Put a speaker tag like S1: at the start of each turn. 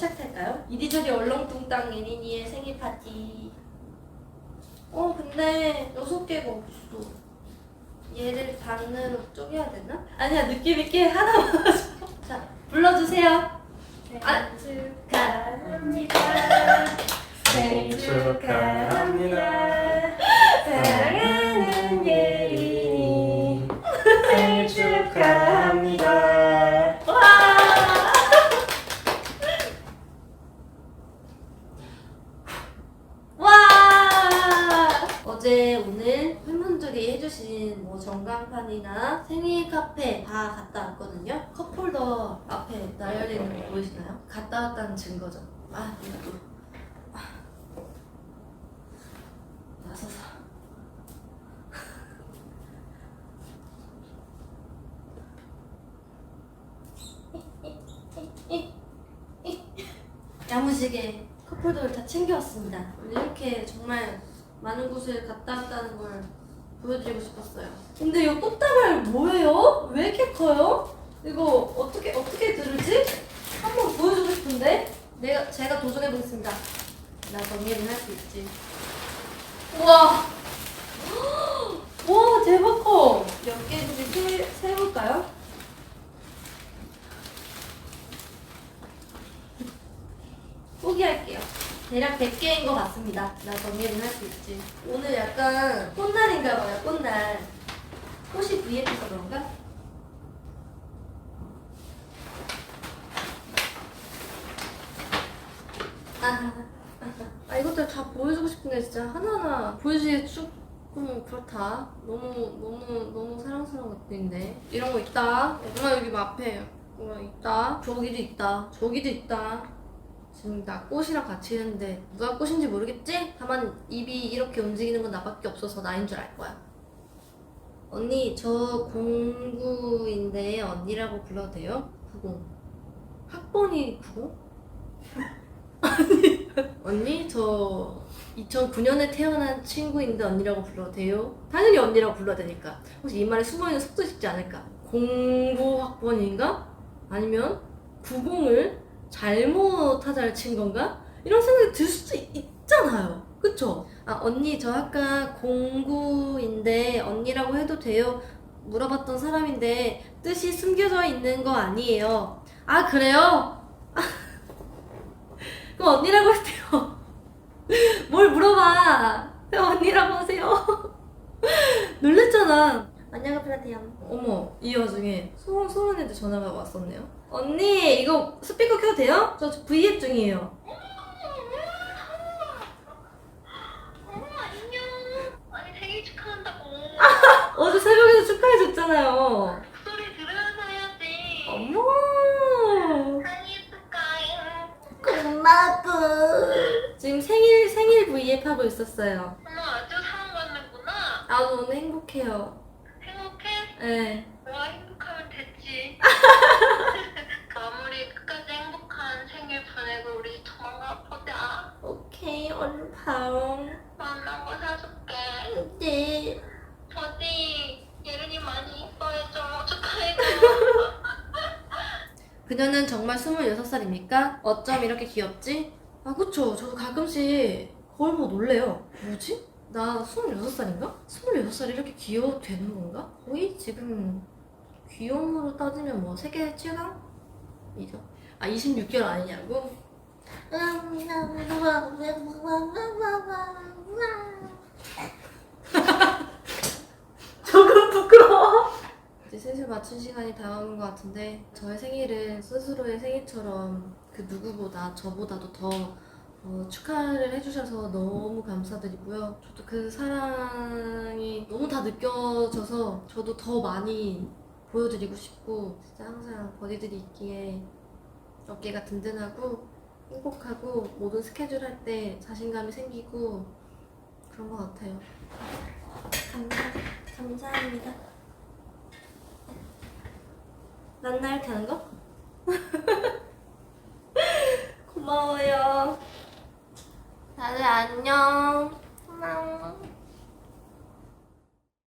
S1: 시작할까요? 이리저리 얼렁뚱땅 예린이의 생일 파티. 어, 근데 여섯 개가 없어. 얘를 반으로 쪼개야 되나? 아니야, 느낌있게 하나만 하자. 자, 불러주세요. 아, 축하합니다. 생일 축하합니다. 사랑하는 예린이.
S2: 생일 축하합니다.
S1: 와! 와! 어제 오늘 팬분들이 해주신 뭐 전광판이나 생일 카페 다 갔다 왔거든요. 컵홀더 앞에 나열해 있는 거 보이시나요? 갔다 왔다는 증거죠. 아, 이거 또. 아. 나서서. 야무지게 커플도를 다 챙겨왔습니다. 오늘 이렇게 정말 많은 곳을 갔다 왔다는 걸 보여드리고 싶었어요. 근데 이 꽃다발 뭐예요? 왜 이렇게 커요? 이거 어떻게 어떻게 들으지? 한번 보여주고 싶은데 내가 제가 도전해 보겠습니다. 나 정리는 할 수 있지. 우와, 와 대박 커. 몇 개인지 세 세볼까요? 포기할게요. 대략 100개인 것 같습니다. 나 정리는 할 수 있지. 오늘 약간 꽃날인가 봐요, 꽃날. 꽃이 VF서 그런가? 아, 아, 이것들 다 보여주고 싶은데 진짜 하나하나 보여주기 조금 그렇다. 너무, 너무, 너무 사랑스러운 것들인데. 이런 거 있다. 엄마 여기 뭐 앞에 뭐 있다. 저기도 있다. 저기도 있다. 지금 나 꽃이랑 같이 있는데 누가 꽃인지 모르겠지? 다만 입이 이렇게 움직이는 건 나밖에 없어서 나인 줄 알 거야. 언니 저 09인데 언니라고 불러도 돼요? 90. 학번이 90? 아니 언니 저 2009년에 태어난 친구인데 언니라고 불러도 돼요? 당연히 언니라고 불러야 되니까 혹시 이 말에 숨어있는 속도 싶지 않을까? 09학번인가? 아니면 90을 잘못 타자를 친 건가? 이런 생각이 들 수도 있- 있잖아요. 그쵸? 아, 언니, 저 아까 09인데 언니라고 해도 돼요? 물어봤던 사람인데 뜻이 숨겨져 있는 거 아니에요. 아, 그래요? 그럼 언니라고 돼요. 뭘 물어봐. 언니라고 하세요. 놀랬잖아. 안녕하세요. 어머, 이 와중에 소원, 소원한테 전화가 왔었네요. 언니, 이거 스피커 켜도 돼요? 저 V앱 중이에요.
S3: 어머 안녕. 아니 생일 축하한다고.
S1: 어제 새벽에도 축하해줬잖아요.
S3: 소리 들으면서 해야지.
S1: 어머.
S3: 생일 축하해.
S1: 고마워. 지금 생일, 생일 V앱 하고 있었어요.
S3: 어머 아주
S1: 오늘 행복해요.
S3: 행복해?
S1: 네.
S3: 와 행복하면 됐지. 끝까지 행복한 생일 보내고 우리 조만간 보자.
S1: 오케이, 얼른 봐요.
S3: 만난 거 사줄게.
S1: 네.
S3: 어디 예른이 많이 이뻐해줘. 축하해줘.
S1: 그녀는 정말 26살입니까? 어쩜 이렇게 귀엽지? 아, 그쵸. 저도 가끔씩 거울 보고 놀래요. 뭐지? 나 26살인가? 26살이 이렇게 귀여워도 되는 건가? 거의 지금 귀여움으로 따지면 뭐 세계 최강 아, 26개월 아니냐고? 조금 부끄러워. 이제 슬슬 맞춘 시간이 다가오는 것 같은데 저의 생일은 스스로의 생일처럼 그 누구보다 저보다도 더 어, 축하를 해주셔서 너무 감사드리고요. 저도 그 사랑이 너무 다 느껴져서 저도 더 많이 보여드리고 싶고 진짜 항상 버디들이 있기에 어깨가 든든하고 행복하고 모든 스케줄 할 때 자신감이 생기고 그런 것 같아요. 감사, 감사합니다. 이렇게 하는 거? 고마워요. 다들 안녕.